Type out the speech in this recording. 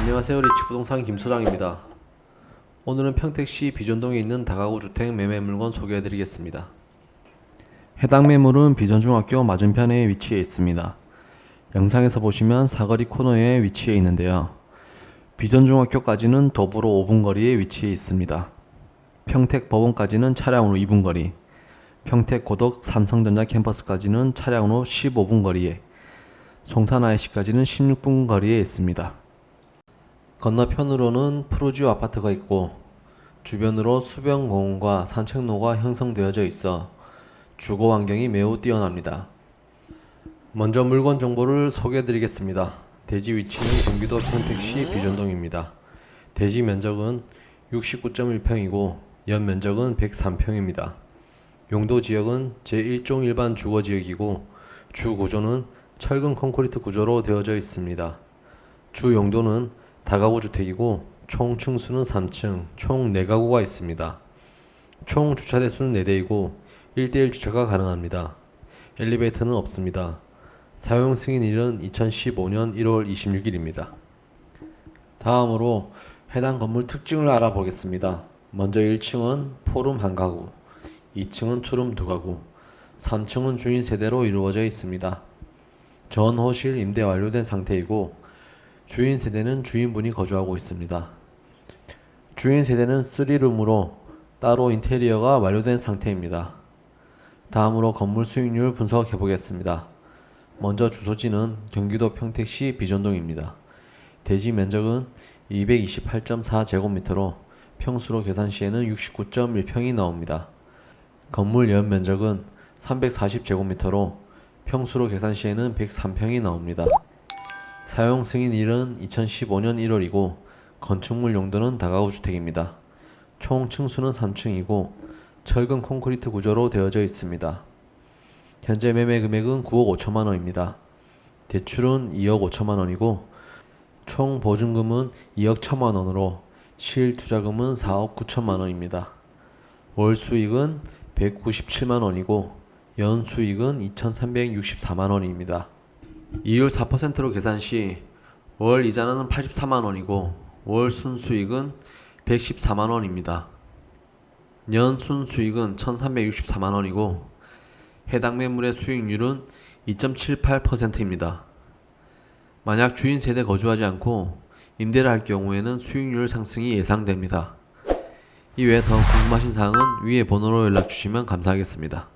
안녕하세요 리치 부동산 김소장입니다. 오늘은 평택시 비전동에 있는 다가구 주택 매매 물건 소개해 드리겠습니다. 해당 매물은 비전중학교 맞은편에 위치해 있습니다. 영상에서 보시면 사거리 코너에 위치해 있는데요. 비전중학교까지는 도보로 5분 거리에 위치해 있습니다. 평택 법원까지는 차량으로 2분 거리, 평택 고덕 삼성전자 캠퍼스까지는 차량으로 15분 거리에, 송탄 IC까지는 16분 거리에 있습니다. 건너편으로는 푸르지오 아파트가 있고 주변으로 수변공원과 산책로가 형성되어져 있어 주거 환경이 매우 뛰어납니다. 먼저 물건 정보를 소개해 드리겠습니다. 대지 위치는 경기도 평택시 비전동입니다. 대지 면적은 69.1평이고 연 면적은 103평입니다. 용도 지역은 제1종 일반 주거 지역이고 주 구조는 철근 콘크리트 구조로 되어져 있습니다. 주 용도는 다가구 주택이고 총 층수는 3층, 총 4가구가 있습니다. 총 주차 대수는 4대이고 1대1 주차가 가능합니다. 엘리베이터는 없습니다. 사용 승인일은 2015년 1월 26일입니다. 다음으로 해당 건물 특징을 알아보겠습니다. 먼저 1층은 포룸 한 가구, 2층은 투룸 두 가구, 3층은 주인 세대로 이루어져 있습니다. 전 호실 임대 완료된 상태이고 주인 세대는 주인분이 거주하고 있습니다. 주인 세대는 3룸으로 따로 인테리어가 완료된 상태입니다. 다음으로 건물 수익률 분석해 보겠습니다. 먼저 주소지는 경기도 평택시 비전동입니다. 대지 면적은 228.4제곱미터로 평수로 계산 시에는 69.1평이 나옵니다. 건물 연 면적은 340제곱미터로 평수로 계산 시에는 103평이 나옵니다. 사용 승인일은 2015년 1월이고 건축물 용도는 다가구 주택입니다. 총 층수는 3층이고 철근 콘크리트 구조로 되어져 있습니다. 현재 매매 금액은 9억 5천만 원입니다. 대출은 2억 5천만 원이고 총 보증금은 2억 1천만 원으로 실 투자금은 4억 9천만 원입니다. 월 수익은 197만 원이고 연 수익은 2,364만 원입니다. 이율 4%로 계산 시 월 이자는 84만 원이고 월 순수익은 114만 원입니다. 연 순수익은 1,364만 원이고 해당 매물의 수익률은 2.78%입니다. 만약 주인 세대 거주하지 않고 임대를 할 경우에는 수익률 상승이 예상됩니다. 이외에 더 궁금하신 사항은 위에 번호로 연락 주시면 감사하겠습니다.